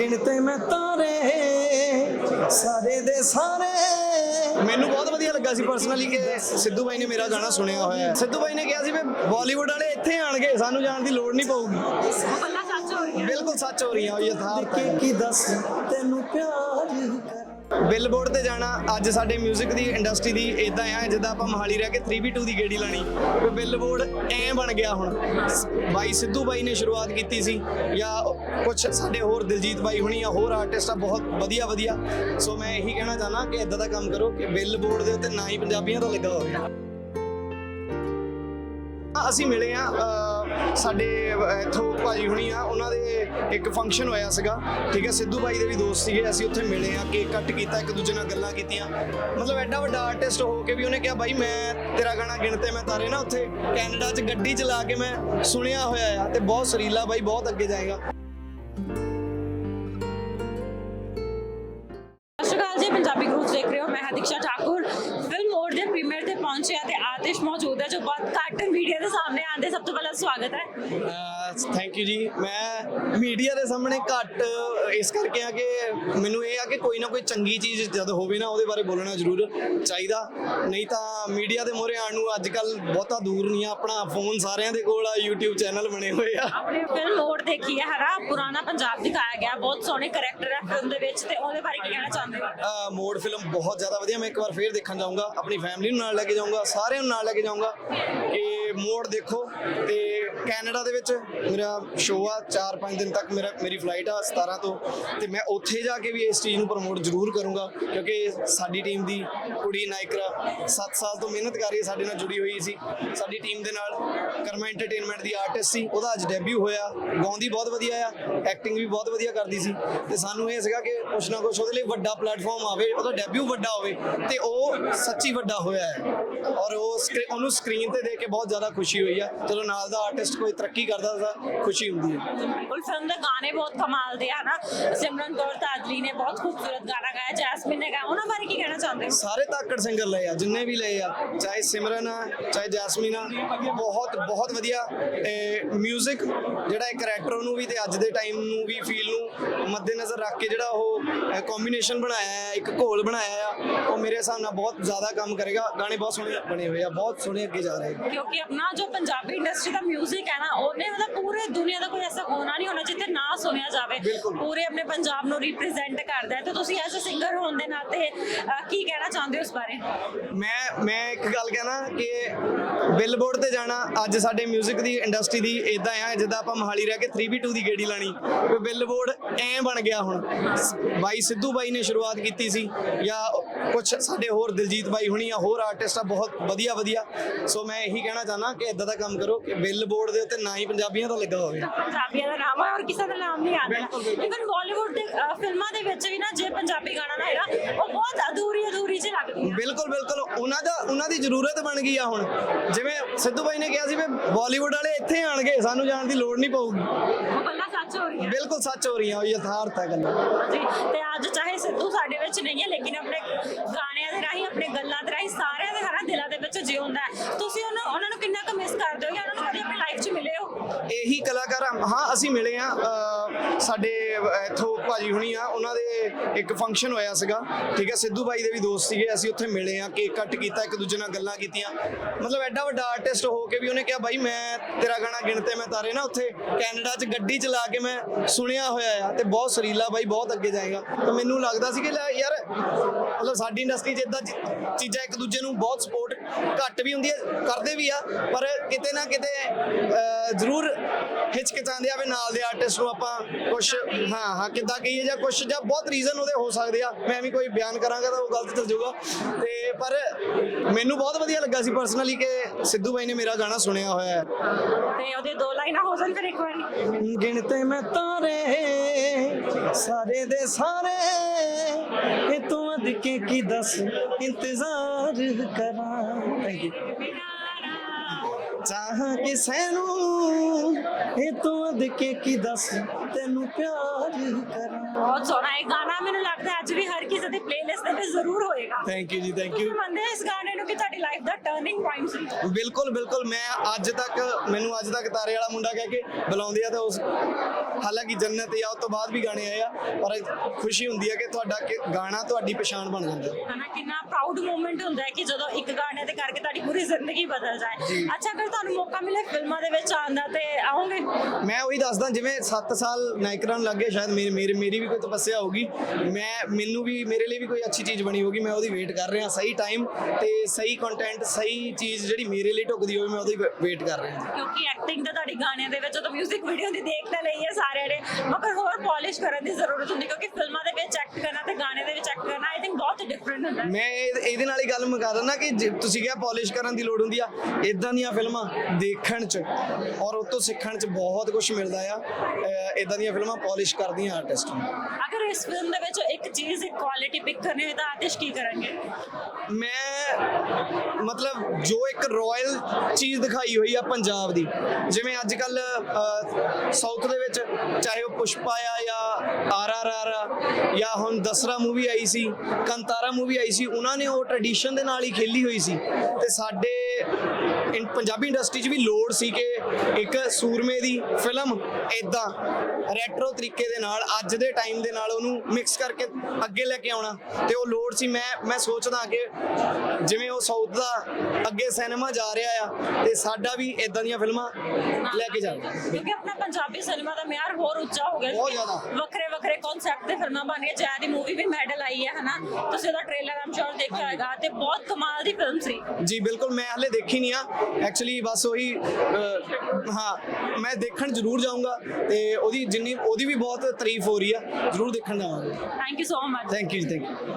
ਗਿਣਤੇ ਮੈਂ ਤਾਰੇ ਸਾਰੇ ਦੇ ਸਾਰੇ। ਮੈਨੂੰ ਬਹੁਤ ਵਧੀਆ ਲੱਗਾ ਸੀ ਪਰਸਨਲੀ ਕਿ ਸਿੱਧੂ ਬਾਈ ਨੇ ਮੇਰਾ ਗਾਣਾ ਸੁਣਿਆ ਹੋਇਆ ਹੈ। ਸਿੱਧੂ ਬਾਈ ਨੇ ਕਿਹਾ ਸੀ ਵੀ ਬਾਲੀਵੁੱਡ ਵਾਲੇ ਇੱਥੇ ਆਣਗੇ ਸਾਨੂੰ ਜਾਣ ਦੀ ਲੋੜ ਨਹੀਂ ਪਊਗੀ। ਗੱਲਾਂ ਸੱਚ ਹੋ ਬਿਲਕੁਲ ਸੱਚ ਹੋ ਰਹੀਆਂ ਉਹ ਯਥਾਰਥ ਹੈ। ਕੀ ਦੱਸ? ਤੈਨੂੰ ਪਿਆਰ ਬਿਲਬੋਰਡ ਤੇ ਜਾਣਾ, ਅੱਜ ਸਾਡੇ 뮤직 ਦੀ ਇੰਡਸਟਰੀ ਦੀ ਇਦਾਂ ਆ, ਜਿੱਦਾਂ ਆਪਾਂ ਮਹਾਲੀ ਰਹਿ ਕੇ 3v2 ਦੀ ਗੇੜੀ ਲਾਣੀ, ਤੇ ਬਿਲਬੋਰਡ ਐ ਬਣ ਗਿਆ ਹੁਣ। ਬਾਈ ਸਿੱਧੂ ਬਾਈ ਨੇ ਸ਼ੁਰੂਆਤ ਕੀਤੀ ਸੀ, ਜਾਂ ਕੁਝ ਸਾਡੇ ਹੋਰ ਦਿਲਜੀਤ ਬਾਈ ਹੁਣੀ ਜਾਂ ਹੋਰ ਆਰਟਿਸਟ ਆ, ਬਹੁਤ ਵਧੀਆ ਵਧੀਆ। ਸੋ ਮੈਂ ਇਹੀ ਕਹਿਣਾ ਚਾਹਨਾ ਕਿ ਇਦਾਂ ਦਾ ਕੰਮ ਕਰੋ ਕਿ ਬਿਲਬੋਰਡ ਦੇ ਉੱਤੇ ਨਾ ਹੀ ਪੰਜਾਬੀਆਂ ਦਾ ਲੱਗਾ ਹੋਵੇ। ਅਸੀਂ ਮਿਲੇ ਆ ਸਾਡੇ ਇਥੋਂ ਭਾਜੀ ਹੁਣੀ ਆ, ਉਹਨਾਂ ਦੇ ਇੱਕ ਫੰਕਸ਼ਨ ਹੋਇਆ ਸੀਗਾ, ਠੀਕ ਹੈ, ਸਿੱਧੂ ਬਾਈ ਦੇ ਵੀ ਦੋਸਤ ਸੀਗੇ, ਅਸੀਂ ਉੱਥੇ ਮਿਲੇ ਆ ਕੇਕ ਕੱਟ ਕੀਤਾ, ਇੱਕ ਦੂਜੇ ਨਾਲ ਗੱਲਾਂ ਕੀਤੀਆਂ। ਮਤਲਬ ਐਡਾ ਵੱਡਾ ਆਰਟਿਸਟ ਹੋ ਕੇ ਵੀ ਉਹਨੇ ਕਿਹਾ ਬਾਈ ਮੈਂ ਤੇਰਾ ਗਾਣਾ ਗਿਣਤੇ, ਮੈਂ ਤਾਰੇ ਨਾ ਉੱਥੇ ਕੈਨੇਡਾ 'ਚ ਗੱਡੀ ਚਲਾ ਕੇ ਮੈਂ ਸੁਣਿਆ ਹੋਇਆ ਆ ਤੇ ਬਹੁਤ ਸਰੀਲਾ ਬਾਈ ਬਹੁਤ ਅੱਗੇ ਜਾਏਗਾ। ਮੀਡੀਆ ਦੇ ਸਾਹਮਣੇ ਘੱਟ ਇਸ ਕਰਕੇ ਆ ਕਿ ਮੈਨੂੰ ਇਹ ਆ ਕਿ ਕੋਈ ਨਾ ਕੋਈ ਚੰਗੀ ਚੀਜ਼ ਜਦ ਹੋਵੇ ਨਾ ਉਹਦੇ ਬਾਰੇ ਬੋਲਣਾ ਜ਼ਰੂਰ ਚਾਹੀਦਾ। ਨਹੀਂ ਤਾਂ ਮੀਡੀਆ ਦੇ ਮੋਹਰੇ ਆਉਣ ਨੂੰ ਅੱਜ ਕੱਲ ਬਹੁਤਾ ਦੂਰ ਨਹੀਂ ਆ ਆਪਣਾ ਫੋਨ ਸਾਰਿਆਂ ਦੇ ਕੋਲ ਆ YouTube ਚੈਨਲ ਬਣੇ ਹੋਏ ਆ। ਆਪਣੀ ਫਿਲਮ ਮੋੜ ਦੇਖੀ ਹੈ ਹਨਾ ਪੁਰਾਣਾ ਪੰਜਾਬ ਦਿਖਾਇਆ ਗਿਆ ਬਹੁਤ ਸੋਹਣੇ ਕਰੈਕਟਰ ਹੈ ਫਿਲਮ ਦੇ ਵਿੱਚ ਤੇ ਉਹਦੇ ਬਾਰੇ ਕੀ ਕਹਿਣਾ ਚਾਹੁੰਦੇ ਹੋ? ਮੋਡ ਫਿਲਮ ਬਹੁਤ ਜ਼ਿਆਦਾ ਵਧੀਆ ਮੈਂ ਇੱਕ ਵਾਰ ਫੇਰ ਦੇਖਣ ਜਾਊਂਗਾ ਆਪਣੀ ਫੈਮਿਲੀ ਨੂੰ ਨਾਲ ਲੈ ਕੇ ਜਾਊਂਗਾ ਸਾਰਿਆਂ ਨੂੰ ਨਾਲ ਲੈ ਕੇ ਜਾਊਂਗਾ ਕਿ ਮੋਡ ਦੇਖੋ ਤੇ ਕੈਨੇਡਾ ਦੇ ਵਿੱਚ ਮੇਰਾ ਸ਼ੋਅ ਆ 4-5 ਦਿਨ ਤੱਕ ਮੇਰਾ ਮੇਰੀ ਫਲਾਈਟ ਆ 17 ਤੋਂ। ਤੇ ਮੈਂ ਉੱਥੇ ਜਾ ਕੇ ਵੀ ਇਸ ਚੀਜ਼ ਨੂੰ ਪ੍ਰਮੋਟ ਜ਼ਰੂਰ ਕਰੂੰਗਾ, ਕਿਉਂਕਿ ਸਾਡੀ ਟੀਮ ਦੀ ਕੁੜੀ ਨਾਇਕਰਾ 7 ਸਾਲ ਤੋਂ ਮਿਹਨਤ ਕਰ ਰਹੀ ਹੈ, ਸਾਡੇ ਨਾਲ ਜੁੜੀ ਹੋਈ ਸੀ। ਸਾਡੀ ਟੀਮ ਦੇ ਨਾਲ ਕਰਮਾ ਐਂਟਰਟੇਨਮੈਂਟ ਦੀ ਆਰਟਿਸਟ ਸੀ, ਉਹਦਾ ਅੱਜ ਡੈਬਿਊ ਹੋਇਆ ਗਾਉਂਦੀ ਬਹੁਤ ਵਧੀਆ ਆ ਐਕਟਿੰਗ ਵੀ ਬਹੁਤ ਵਧੀਆ ਕਰਦੀ ਸੀ। ਤੇ ਸਾਨੂੰ ਇਹ ਸੀਗਾ ਕਿ ਕੁਛ ਨਾ ਕੁਛ ਉਹਦੇ ਲਈ ਵੱਡਾ ਪਲੇਟਫਾਰਮ ਆਵੇ, ਉਹਦਾ ਡੈਬਿਊ ਵੱਡਾ ਹੋਵੇ, ਤੇ ਉਹ ਸੱਚੀ ਵੱਡਾ ਹੋਇਆ ਹੈ। ਔਰ ਉਹ ਸਕਰੀ- ਉਹਨੂੰ ਸਕਰੀਨ ਤੇ ਦੇਖ ਕੇ ਬਹੁਤ ਜ਼ਿਆਦਾ ਖੁਸ਼ੀ ਹੋਈ ਆ, ਜਦੋਂ ਨਾਲ ਦਾ ਆਰਟਿਸਟ ਕੋਈ ਤਰੱਕੀ ਕਰਦਾ ਤਾਂ ਖੁਸ਼ੀ ਹੁੰਦੀ ਹੈ। ਬਿਲਕੁਲ ਫਿਲਮ ਦੇ ਗਾਣੇ ਬਹੁਤ ਕਮਾਲ ਦੇ ਆ ਨਾ। ਸਿਮਰਨ ਕੌਰ ਤਾਦਲੀ ਨੇ ਬਹੁਤ ਖੂਬਸੂਰਤ ਗਾਣਾ ਗਾਇਆ। ਜੈਸਮਿਨ ਨੇ ਗਾਇਆ। ਉਹਨਾਂ ਬਾਰੇ ਕੀ ਕਹਿਣਾ ਚਾਹੁੰਦੇ ਹੋ? ਸਾਰੇ ਤਾਕੜ ਸਿੰਗਰ ਲਏ ਆ, ਜਿੰਨੇ ਵੀ ਲਏ ਆ, ਚਾਹੇ ਸਿਮਰਨ ਆ, ਚਾਹੇ ਜੈਸਮੀਨ ਆ, ਬਹੁਤ ਬਹੁਤ ਵਧੀਆ। 뮤직 ਜਿਹੜਾ ਇੱਕ ਕਰੈਕਟਰ ਉਹਨੂੰ ਵੀ ਤੇ ਅੱਜ ਦੇ ਟਾਈਮ ਨੂੰ ਵੀ ਫੀਲ ਨੂੰ ਮੱਦੇਨਜ਼ਰ ਰੱਖ ਕੇ ਜਿਹੜਾ ਉਹ ਕੰਬੀਨੇਸ਼ਨ ਬਣਾਇਆ ਹੈ, ਇੱਕ ਘੋਲ ਬਣਾਇਆ ਆ ਉਹ ਮੇਰੇ ਹਿਸਾਬ ਨਾਲ ਬਹੁਤ ਜ਼ਿਆਦਾ ਕੰਮ ਕਰੇਗਾ ਗਾਣੇ ਬਹੁਤ ਸੋਹਣੇ ਬਣੇ ਹੋਏ ਆ ਬਹੁਤ ਸੋਹਣੇ ਅੱਗੇ ਜਾ ਰਹੇ ਕਿਉਂਕਿ ਆਪਣਾ ਜੋ ਪੰਜਾਬੀ ਇੰਡਸਟਰੀ ਦਾ 뮤직 ਹੈ ਨਾ ਉਹਨੇ ਮਤਲਬ ਪੂਰੇ ਦੁਨੀਆ ਦਾ ਕੋਈ ਐਸਾ ਹੋਣਾ ਨਹੀਂ ਹੋਣਾ ਜਿੱਥੇ ਨਾ ਸੁਣਿਆ ਜਾਵੇ ਬਿਲਕੁਲ। ਪੂਰੇ ਆਪਣੇ ਪੰਜਾਬ ਨੂੰ ਰਿਪਰੈਜ਼ੈਂਟ ਕਰਦਾ ਹੈ ਤੇ ਤੁਸੀਂ ਐਜ਼ ਅ ਸਿੰਗਰ ਹੋਣ ਦੇ ਨਾਤੇ ਅਹ, ਕੀ ਕਹਿਣਾ ਚਾਹੁੰਦੇ ਹੋ ਉਸ ਬਾਰੇ ਮੈਂ ਮੈਂ ਇੱਕ ਗੱਲ ਕਹਿਣਾ ਕਿ ਬਿਲਬੋਰਡ ਤੇ ਜਾਣਾ ਅੱਜ ਸਾਡੇ 뮤직 ਦੀ ਇੰਡਸਟਰੀ ਦੀ ਇਦਾਂ ਆ ਜਿੱਦਾਂ ਆਪਾਂ ਮਹਾਲੀ ਰਹਿ ਕੇ 3v2 ਦੀ ਗੇੜੀ ਲਾਣੀ ਤੇ ਬਿਲਬੋਰਡ ਐ ਬਣ ਗਿਆ ਹੁਣ ਬਾਈ ਸਿੱਧੂ ਬਾਈ ਨੇ ਸ਼ੁਰੂਆਤ ਕੀਤੀ ਸੀ ਜਾਂ ਕੁਝ ਸਾਡੇ ਹੋਰ ਦਿਲਜੀਤ ਬਾਈ ਹੁਣੀ ਜਾਂ ਹੋਰ ਆਰਟਿਸਟ ਆ ਬਹੁਤ ਵਧੀਆ ਵਧੀਆ। ਸੋ ਮੈਂ ਇਹੀ ਕਹਿਣਾ ਚਾਹਨਾ ਕਿ ਇਦਾਂ ਦਾ ਕੰਮ ਕਰੋ ਕਿ ਬਿਲਬੋਰਡ ਦੇ ਉੱਤੇ ਨਾ ਹੀ ਪੰਜਾਬੀਆਂ ਦਾ ਲੱਗਾ ਹੋਵੇ। ਪੰਜਾਬੀਆਂ ਦਾ ਨਾਮ ਹੈ ਔਰ ਕਿਸੇ ਦਾ ਨਾਮ ਨਹੀਂ ਆਉਂਦਾ। ਇਵਨ ਬਾਲੀਵੁੱਡ ਦੇ ਫਿਲਮਾਂ ਦੇ ਵਿੱਚ ਵੀ ਨਾ ਜੇ ਪੰਜਾਬੀ ਗਾਣਾ ਨਾ ਹੈਗਾ ਉਹ ਬਹੁਤ ਅਧੂਰੀ ਅਧੂਰੀ ਜਿਹੀ ਲੱਗਦੀ ਹੈ ਬਿਲਕੁਲ ਬਿਲਕੁਲ। ਉਹਨਾਂ ਦਾ ਉਹਨਾਂ ਦੀ ਜ਼ਰੂਰਤ ਬਣ ਗਈ ਆ ਹੁਣ। ਜਿਵੇਂ ਸਿੱਧੂ ਬਾਈ ਨੇ ਕਿਹਾ ਸੀ ਵੀ ਬਾਲੀਵੁੱਡ ਵਾਲੇ ਇੱਥੇ ਆਣਗੇ ਸਾਨੂੰ ਜਾਣ ਦੀ ਲੋੜ ਨਹੀਂ ਪਊਗੀ। ਉਹ ਸੱਚ ਹੋ ਰਹੀਆਂ? ਬਿਲਕੁਲ ਸੱਚ ਹੋ ਰਹੀਆਂ ਉਹ ਯਥਾਰਥ ਹੈ ਗੱਲਾਂ। ਜੀ ਤੇ ਅੱਜ ਚਾਹੇ ਸਿੱਧੂ ਸਾਡੇ ਵਿੱਚ ਨਹੀਂ ਹੈ ਲੇਕਿਨ ਆਪਣੇ ਗਾਣਿਆਂ ਦੇ ਰਾਹੀਂ ਆਪਣੇ ਗੱਲਾਂ ਦੇ ਰਾਹੀਂ ਸਾਰਿਆਂ ਦੇ ਹਨਾ ਦਿਲਾਂ ਦੇ ਵਿੱਚ ਜਿਉਂਦਾ ਹੈ। ਤੁਸੀਂ ਉਹਨਾਂ ਉਹਨਾਂ ਨੂੰ ਕਿੰਨਾ ਕੁ ਮਿਸ ਕਰਦੇ ਹੋ ਜਾਂ ਉਹਨਾਂ ਨੂੰ ਕਦੇ ਆਪਣੀ ਲਾਈਫ 'ਚ ਮਿਲੇ ਹੋ? ਇਹੀ ਕਲਾਕਾਰ ਹਾਂ ਅਸੀਂ ਮਿਲੇ ਆ ਸਾਡੇ ਇਥੋਂ ਭਾਜੀ ਹੁਣੀ ਆ ਉਹਨਾਂ ਦੇ ਇੱਕ ਫੰਕਸ਼ਨ ਹੋਇਆ ਸੀਗਾ। ਠੀਕ ਹੈ ਸਿੱਧੂ ਬਾਈ ਦੇ ਵੀ ਦੋਸਤ ਸੀਗੇ ਅਸੀਂ ਉੱਥੇ ਮਿਲੇ ਆ ਕੇਕ ਕੱਟ ਕੀਤਾ ਇੱਕ ਦੂਜੇ ਨਾਲ ਗੱਲਾਂ ਕੀਤੀਆਂ। ਮਤਲਬ ਐਡਾ ਵੱਡਾ ਆਰਟਿਸਟ ਹੋ ਕੇ ਵੀ ਉਹਨੇ ਕਿਹਾ ਬਾਈ ਮੈਂ ਤੇਰਾ ਗਾਣਾ ਗਿਣਤੇ ਮੈਂ ਤਾਰੇ ਨਾ ਉੱਥੇ ਕੈਨੇਡਾ 'ਚ ਗੱਡੀ ਚਲਾ ਕੇ ਮੈਂ ਸੁਣਿਆ ਹੋਇਆ ਆ ਤੇ ਬਹੁਤ ਸਰੀਲਾ ਬਾਈ ਬਹੁਤ ਅੱਗੇ ਜਾਏਗਾ। ਤੇ ਮੈਨੂੰ ਲੱਗਦਾ ਸੀ ਕਿ ਯਾਰ ਮਤਲਬ ਸਾਡੀ ਇੰਡਸਟਰੀ 'ਚ ਇਦਾਂ ਚੀਜ਼ਾਂ ਇੱਕ ਦੂਜੇ ਨੂੰ ਬਹੁਤ ਸਪੋਰਟ ਘੱਟ ਵੀ ਹੁੰਦੀ ਹੈ ਕਰਦੇ ਵੀ ਆ ਪਰ ਕਿਤੇ ਨਾ ਕਿਤੇ ਅਹ, ਜ਼ਰੂਰ ਹਿਚਕਿਚਾਉਂਦੇ ਆ ਵੀ ਨਾਲ ਦੇ ਆਰਟਿਸਟ ਨੂੰ ਆਪਾਂ ਕੁਝ ਹਾਂ ਹਾਂ ਕਿੱਦਾਂ ਕਹੀਏ ਜਾਂ ਕੁਝ ਜਾਂ ਬਹੁਤ ਰੀਜ਼ਨ ਉਹਦੇ ਹੋ ਸਕਦੇ ਆ। ਮੈਂ ਵੀ ਕੋਈ ਬਿਆਨ ਕਰਾਂਗਾ ਤਾਂ ਉਹ ਗਲਤ ਚੱਲ ਜਾਊਗਾ। ਤੇ ਪਰ ਮੈਨੂੰ ਬਹੁਤ ਵਧੀਆ ਲੱਗਾ ਸੀ ਪਰਸਨਲੀ ਕਿ ਸਿੱਧੂ ਬਾਈ ਨੇ ਮੇਰਾ ਗਾਣਾ ਸੁਣਿਆ ਹੋਇਆ ਹੈ। ਤੇ ਉਹਦੇ ਦੋ ਲਾਈਨਾਂ ਹੋ ਜਾਣ ਫਿਰ ਇੱਕ ਵਾਰੀ। ਗਿਣਤੇ ਮੈਂ ਤਾਰੇ ਸਾਰੇ ਦੇ ਸਾਰੇ ਇਹ ਤੂੰ ਅਧ ਕੇ ਕੀ ਦੱਸ ਇੰਤਜ਼ਾਰ ਕਰਾਂ। ਥੈਂਕ ਯੂ ਚਾਰ ਹਾਂ ਕਿਸੇ ਨੂੰ ਇਹ ਤੂੰ ਅਧ ਕੇ ਦੱਸ? ਤੈਨੂੰ ਪਿਆਰ ਕਰਾਂ। ਬਹੁਤ ਸੋਹਣਾ ਇਹ ਗਾਣਾ ਮੈਨੂੰ ਲੱਗਦਾ ਅੱਜ ਵੀ ਹਰ ਕਿਸੇ ਦੀ ਪਲੇਲਿਸਟ ਵਿੱਚ ਜ਼ਰੂਰ ਹੋਏਗਾ। Thank you ji thank you ਮੰਨਦੇ ਹੋ ਇਸ ਗਾਣੇ ਨੂੰ ਕਿ ਤੁਹਾਡੀ ਲਾਈਫ ਦਾ ਟਰਨਿੰਗ ਪੁਆਇੰਟ ਸੀ। ਬਿਲਕੁਲ ਬਿਲਕੁਲ। ਮੈਂ ਅੱਜ ਤੱਕ ਮੈਨੂੰ ਅੱਜ ਤੱਕ ਤਾਰੇ ਵਾਲਾ ਮੁੰਡਾ ਕਹਿ ਕੇ ਬੁਲਾਉਂਦੇ ਆ ਤਾਂ ਉਸ ਹਾਲਾਂਕਿ ਜੰਨਤ ਜਾਂ ਉਸ ਤੋਂ ਬਾਅਦ ਵੀ ਗਾਣੇ ਆਏ ਆ ਪਰ ਖੁਸ਼ੀ ਹੁੰਦੀ ਹੈ ਕਿ ਤੁਹਾਡਾ ਗਾਣਾ ਤੁਹਾਡੀ ਪਛਾਣ ਬਣ ਜਾਂਦਾ ਹੈ। ਹਨਾ ਕਿੰਨਾ ਪ੍ਰਾਊਡ ਮੂਮੈਂਟ ਹੁੰਦਾ ਹੈ ਕਿ ਜਦੋਂ ਇੱਕ ਗਾਣੇ ਦੇ ਕਰਕੇ ਤੁਹਾਡੀ ਪੂਰੀ ਜ਼ਿੰਦਗੀ ਬਦਲ ਜਾਏ। ਅੱਛਾ ਅਗਰ ਤੁਹਾਨੂੰ ਮੌਕਾ ਮਿਲੇ ਫਿਲਮਾਂ ਦੇ ਵਿੱਚ ਆਉਣ ਦਾ ਤੇ ਆਓਗੇ? ਮੈਂ ਉਹੀ ਦੱਸਦਾ ਜਿਵੇਂ 7 ਸਾਲ ਨਾਇਕਰਨ ਲੱਗੇ ਸ਼ਾਇਦ ਮੇਰੀ ਮੇਰੀ ਮੇਰੀ ਵੀ ਕੋਈ ਤਪੱਸਿਆ ਹੋਊਗੀ। ਮੈਂ ਮੈਨੂੰ ਵੀ ਮੇਰੇ ਲਈ ਵੀ ਕੋਈ ਅੱਛੀ ਚੀਜ਼ ਬਣੀ ਹੋਊਗੀ ਮੈਂ ਉਹਦੀ ਵੇਟ ਕਰ ਰਿਹਾ ਸਹੀ ਟਾਈਮ ਤੇ ਸਹੀ ਕੰਟੈਂਟ ਸਹੀ ਚੀਜ਼ ਜਿਹੜੀ ਮੇਰੇ ਲਈ ਢੁਕਦੀ ਹੋਵੇ, ਮੈਂ ਉਹਦੀ ਵੇਟ ਕਰ ਰਿਹਾ ਕਿਉਂਕਿ ਐਕਟਿੰਗ ਤਾਂ ਤੁਹਾਡੀ ਗਾਣਿਆਂ ਦੇ ਵਿੱਚ ਜਦੋਂ 뮤직 ਵੀਡੀਓ ਦੀ ਦੇਖ ਤਾਂ ਲਈ ਹੈ ਸਾਰਿਆਂ ਨੇ। ਮਗਰ ਹੋਰ ਪਾਲਿਸ਼ ਕਰਨ ਦੀ ਜ਼ਰੂਰਤ ਹੁੰਦੀ, ਕਿਉਂਕਿ ਫਿਲਮਾਂ ਦੇ ਵਿੱਚ ਐਕਟ ਕਰਨਾ ਤੇ ਗਾਣੇ ਦੇ ਵਿੱਚ ਐਕਟ ਕਰਨਾ ਆਈ ਥਿੰਕ ਬਹੁਤ ਮੈਂ ਇਹ- ਇਹਦੇ ਨਾਲ ਹੀ ਗੱਲ ਮੁਕਾ ਦਿੰਦਾ ਕਿ ਜੇ ਤੁਸੀਂ ਕਿਹਾ ਪਾਲਿਸ਼ ਕਰਨ ਦੀ ਲੋੜ ਹੁੰਦੀ ਆ ਇਦਾਂ ਦੀਆਂ ਫਿਲਮਾਂ ਦੇਖਣ ਚ ਔਰ ਉਹ ਤੋਂ ਸਿੱਖਣ ਚ ਬਹੁਤ ਕੁਝ ਮਿਲਦਾ ਆ। ਇਦਾਂ ਦੀਆਂ ਫਿਲਮਾਂ ਪਾਲਿਸ਼ ਕਰਦੀਆਂ ਆਰਟਿਸਟ ਨੂੰ। ਅਗਰ ਇਸ ਫਿਲਮ ਦੇ ਵਿੱਚ ਇੱਕ ਚੀਜ਼ ਇੱਕ ਕੁਆਲਿਟੀ ਪਿਕ ਕਰਨੀ ਹੋਵੇ ਤਾਂ ਆਤਿਸ਼ ਕੀ ਕਰਨਗੇ ਮੈਂ ਮਤਲਬ ਜੋ ਇੱਕ ਰਾਇਲ ਚੀਜ਼ ਦਿਖਾਈ ਹੋਈ ਆ ਪੰਜਾਬ ਦੀ ਜਿਵੇਂ ਅੱਜ ਕੱਲ ਸਾਊਥ ਦੇ ਵਿੱਚ ਚਾਹੇ ਉਹ ਪੁਸ਼ਪਾ ਆ ਜਾਂ ਆਰ ਆਰ ਆਰ ਆ ਜਾਂ ਹੁਣ ਦਸਰਾ ਮੂਵੀ ਆਈ ਸੀ ਕੰਤਾਰਾ ਮੂਵੀ ਆਈ ਸੀ ਉਹਨਾਂ ਨੇ ਉਹ ਟ੍ਰੈਡੀਸ਼ਨ ਦੇ ਨਾਲ ਹੀ ਖੇਲੀ ਹੋਈ ਸੀ। ਤੇ ਸਾਡੇ ਪੰਜਾਬੀ ਇੰਡਸਟਰੀ 'ਚ ਵੀ ਲੋੜ ਸੀ ਕਿ ਇੱਕ ਸੂਰਮੇ ਦੀ ਫਿਲਮ ਇਦਾਂ ਰੈਟਰੋ ਤਰੀਕੇ ਦੇ ਨਾਲ ਅੱਜ ਦੇ ਟਾਈਮ ਦੇ ਨਾਲ ਉਹਨੂੰ ਮਿਕਸ ਕਰਕੇ ਅੱਗੇ ਲੈ ਕੇ ਆਉਣਾ। ਤੇ ਉਹ ਲੋੜ ਸੀ ਮੈਂ ਮੈਂ ਸੋਚਦਾ ਕਿ ਜਿਵੇਂ ਉਹ ਸਾਊਥ ਦਾ ਅੱਗੇ ਸਿਨੇਮਾ ਜਾ ਰਿਹਾ ਆ ਤੇ ਸਾਡਾ ਵੀ ਇਦਾਂ ਦੀਆਂ ਫਿਲਮਾਂ ਲੈ ਕੇ ਜਾਣਾ। ਕਿਉਂਕਿ ਆਪਣਾ ਪੰਜਾਬੀ ਸਿਨੇਮਾ ਦਾ ਮਿਆਰ ਹੋਰ ਉੱਚਾ ਹੋ ਗਿਆ ਬਹੁਤ ਜ਼ਿਆਦਾ। ਵੱਖਰੇ ਵੱਖਰੇ ਕਨਸੈਪਟ ਤੇ ਫਿਲਮਾਂ ਬਣ ਜੈ ਦੀ ਮੂਵੀ ਵੀ ਮੈਡਲ ਆਈ ਹੈ ਹਨਾ? ਤੁਸੀਂ ਉਹਦਾ ਟ੍ਰੇਲਰ ਆਮ ਸ਼ੋਰ ਦੇਖਿਆ ਹੋਏਗਾ ਤੇ ਬਹੁਤ ਕਮਾਲ ਦੀ ਫਿਲਮ ਸੀ। ਜੀ ਬਿਲਕੁਲ ਮੈਂ ਹਲੇ ਦੇਖੀ ਨਹੀਂ ਆ। ਐਕਚੁਅਲੀ ਬਸ ਉਹੀ ਅਹ, ਹਾਂ ਮੈਂ ਦੇਖਣ ਜ਼ਰੂਰ ਜਾਊਂਗਾ ਤੇ ਉਹਦੀ ਜਿੰਨੀ ਉਹਦੀ ਵੀ ਬਹੁਤ ਤਾਰੀਫ ਹੋ ਰਹੀ ਆ। ਜ਼ਰੂਰ ਦੇਖਣ ਜਾਵਾਂਗੇ। Thank you so much thank you thank you